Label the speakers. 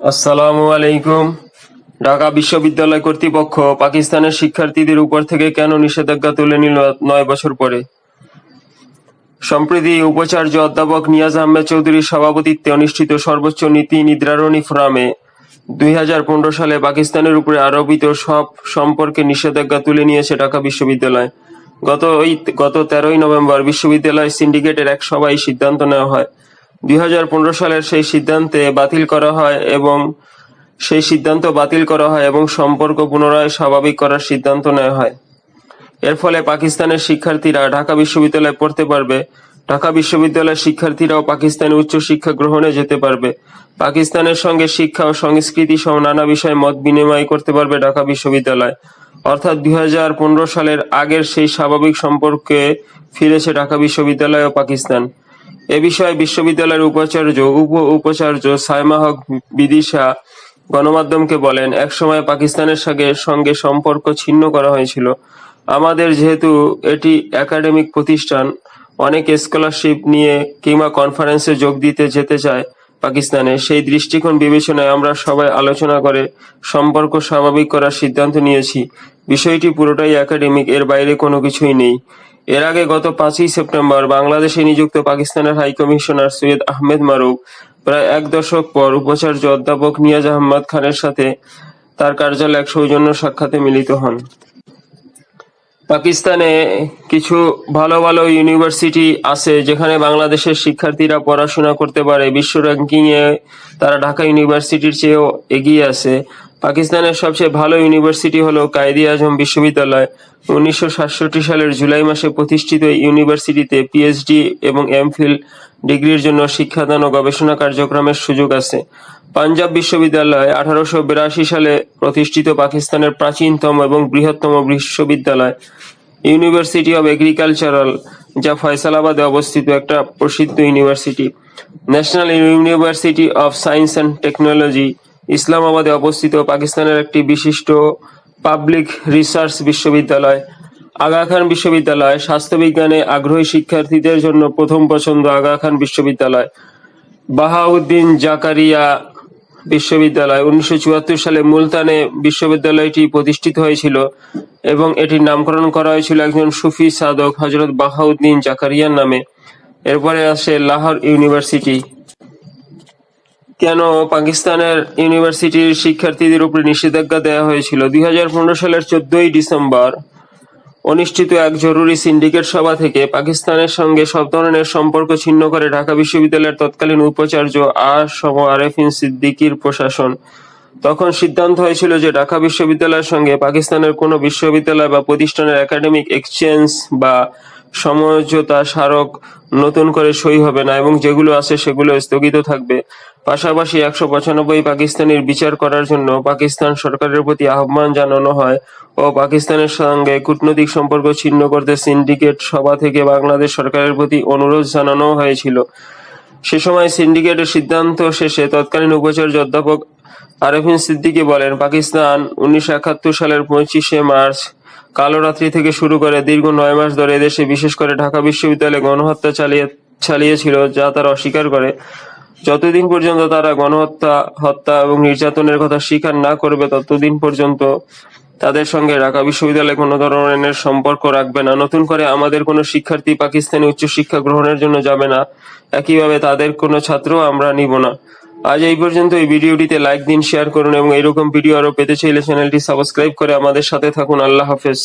Speaker 1: আসসালামু আলাইকুম। ঢাকা বিশ্ববিদ্যালয় কর্তৃপক্ষ পাকিস্তানের শিক্ষার্থীদের উপর থেকে কেন নিষেধাজ্ঞা তুলে নিল নয় বছর পরে? সম্প্রতি উপাচার্য অধ্যাপক নিয়াজ আহমেদ চৌধুরীর সভাপতিত্বে অনুষ্ঠিত সর্বোচ্চ নীতি নিদ্রারণী ফোরামে দুই হাজার পনেরো সালে পাকিস্তানের উপরে আরোপিত সব সম্পর্কে নিষেধাজ্ঞা তুলে নিয়েছে ঢাকা বিশ্ববিদ্যালয়। গত ওই গত তেরোই নভেম্বর বিশ্ববিদ্যালয় সিন্ডিকেটের এক সভায় সিদ্ধান্ত নেওয়া হয়। দুই হাজার পনেরো সালের সেই সিদ্ধান্তে বাতিল করা হয় এবং সেই সিদ্ধান্ত বাতিল করা হয় এবং সম্পর্ক পুনরায় স্বাভাবিক করার সিদ্ধান্ত নেওয়া হয়। এর ফলে পাকিস্তানের শিক্ষার্থীরা ঢাকা বিশ্ববিদ্যালয়ে পড়তে পারবে, ঢাকা বিশ্ববিদ্যালয়ের শিক্ষার্থীরাও পাকিস্তানে উচ্চশিক্ষা গ্রহণে যেতে পারবে। পাকিস্তানের সঙ্গে শিক্ষা ও সংস্কৃতি সহ নানা বিষয়ে মত বিনিময় করতে পারবে ঢাকা বিশ্ববিদ্যালয়। অর্থাৎ দুই হাজার পনেরো সালের আগের সেই স্বাভাবিক সম্পর্কে ফিরেছে ঢাকা বিশ্ববিদ্যালয় ও পাকিস্তান। এ বিষয়ে বিশ্ববিদ্যালয়ের উপাচার্য, উপ উপাচার্য সাইমা হক বিদিশা গণমাধ্যমকে বলেন একসময় পাকিস্তানের সঙ্গে সঙ্গে সম্পর্ক ছিন্ন করা হয়েছিল। আমাদের যেহেতু এটি একাডেমিক প্রতিষ্ঠান, অনেক স্কলারশিপ নিয়ে কিংবা কনফারেন্সে যোগ দিতে যেতে চায় পাকিস্তানে, সেই দৃষ্টিকোণ বিবেচনায় আমরা সবাই আলোচনা করে সম্পর্ক স্বাভাবিক করার সিদ্ধান্ত নিয়েছি। বিষয়টি পুরোটাই একাডেমিক, এর বাইরে কোনো কিছুই নেই। এর আগে গত পাঁচই সেপ্টেম্বর বাংলাদেশে নিযুক্ত পাকিস্তানের হাই কমিশনার সৈয়দ আহমেদ মারুফ প্রায় এক দশক পর উপাচার্য অধ্যাপক নিয়াজ আহমদ খানের সাথে তার কার্যালয়ে এক সৌজন্য সাক্ষাতে মিলিত হন। পাকিস্তানে কিছু ভালো ভালো ইউনিভার্সিটি আছে যেখানে বাংলাদেশের শিক্ষার্থীরা পড়াশোনা করতে পারে। বিশ্ব র্যাঙ্কিং এ তারা ঢাকা ইউনিভার্সিটির চেয়েও এগিয়ে আছে। পাকিস্তানের সবচেয়ে ভালো ইউনিভার্সিটি হলো কায়েদি আজম বিশ্ববিদ্যালয়। উনিশশো সাতষট্টি সালের জুলাই মাসে প্রতিষ্ঠিত ইউনিভার্সিটিতে পিএইচডি এবং এমফিল ডিগ্রির জন্য শিক্ষাদান ও গবেষণা কার্যক্রমের সুযোগ আছে। পাঞ্জাব বিশ্ববিদ্যালয় আঠারোশো বিরাশি সালে প্রতিষ্ঠিত পাকিস্তানের প্রাচীনতম এবং বৃহত্তম বিশ্ববিদ্যালয়। ইউনিভার্সিটি অব এগ্রিকালচারাল, যা ফয়সালাবাদে অবস্থিত একটা প্রসিদ্ধ university. National university of science and technology ইসলামাবাদে অবস্থিত পাকিস্তানের একটি বিশিষ্ট পাবলিক রিসার্চ বিশ্ববিদ্যালয়। আগা খান বিশ্ববিদ্যালয় স্বাস্থ্যবিজ্ঞানে আগ্রহী শিক্ষার্থীদের জন্য প্রথম পছন্দ আগা খান বিশ্ববিদ্যালয়। বাহাউদ্দিন জাকারিয়া বিশ্ববিদ্যালয় উনিশশো চুয়াত্তর সালে মুলতানে বিশ্ববিদ্যালয়টি প্রতিষ্ঠিত হয়েছিল এবং এটির নামকরণ করা হয়েছিল একজন সুফি সাধক হজরত বাহাউদ্দিন জাকারিয়ার নামে। এরপরে আসে লাহোর ইউনিভার্সিটি। কেন পাকিস্তানের ইউনিভার্সিটির শিক্ষার্থীদের উপরে নিষেধাজ্ঞা দেওয়া হয়েছিল? দুই সালের চোদ্দই ডিসেম্বর অনুষ্ঠিত এক জরুরি সিন্ডিকেট সভা থেকে পাকিস্তানের সঙ্গে সব ধরনের সম্পর্ক ছিন্ন করে ঢাকা বিশ্ববিদ্যালয়ের তৎকালীন উপাচার্য আর সম আরেফিন সিদ্দিকির প্রশাসন। তখন সিদ্ধান্ত হয়েছিল যে ঢাকা বিশ্ববিদ্যালয়ের সঙ্গে পাকিস্তানের কোনো বিশ্ববিদ্যালয় বা প্রতিষ্ঠানের একাডেমিক এক্সচেঞ্জ বা সমঝোতা স্মারক নতুন করে সই হবে না এবং যেগুলো আছে সেগুলো স্থগিত থাকবে। পাশাপাশি একশো পঁচানব্বই পাকিস্তানের বিচার করার জন্য পাকিস্তান সরকারের প্রতি আহ্বান জানানো হয় ও পাকিস্তানের সঙ্গে কূটনৈতিক সম্পর্ক ছিন্ন করতে সিন্ডিকেট সভা থেকে বাংলাদেশ সরকারের প্রতি অনুরোধ জানানো হয়েছিল। সে সময় সিন্ডিকেটের সিদ্ধান্ত শেষে তৎকালীন উপাচার্য অধ্যাপক আরেফিন সিদ্দিকী বলেন, পাকিস্তান উনিশশো একাত্তর সালের পঁচিশে মার্চ কালো রাত্রি থেকে শুরু করে দীর্ঘ নয় মাস ধরে এদেশে, বিশেষ করে ঢাকা বিশ্ববিদ্যালয়ে গণহত্যা চালিয়ে, চালিয়েছিল যা তারা অস্বীকার করে। যতদিন পর্যন্ত তারা গণহত্যা, হত্যা এবং নির্যাতনের কথা স্বীকার না করবে, ততদিন পর্যন্ত তাদের সঙ্গে ঢাকা বিশ্ববিদ্যালয় কোনো ধরনের সম্পর্ক রাখবে না। নতুন করে আমাদের কোনো শিক্ষার্থী পাকিস্তানি উচ্চশিক্ষা গ্রহণের জন্য যাবে না। একইভাবে তাদের কোনো ছাত্র আমরা নিব না। আজ এই পর্যন্ত এই ভিডিওটিতে লাইক দিন শেয়ার করুন এবং এইরকম ভিডিও আরও পেতে চাইলে চ্যানেলটি সাবস্ক্রাইব করে আমাদের সাথে থাকুন। আল্লাহ হাফেজ।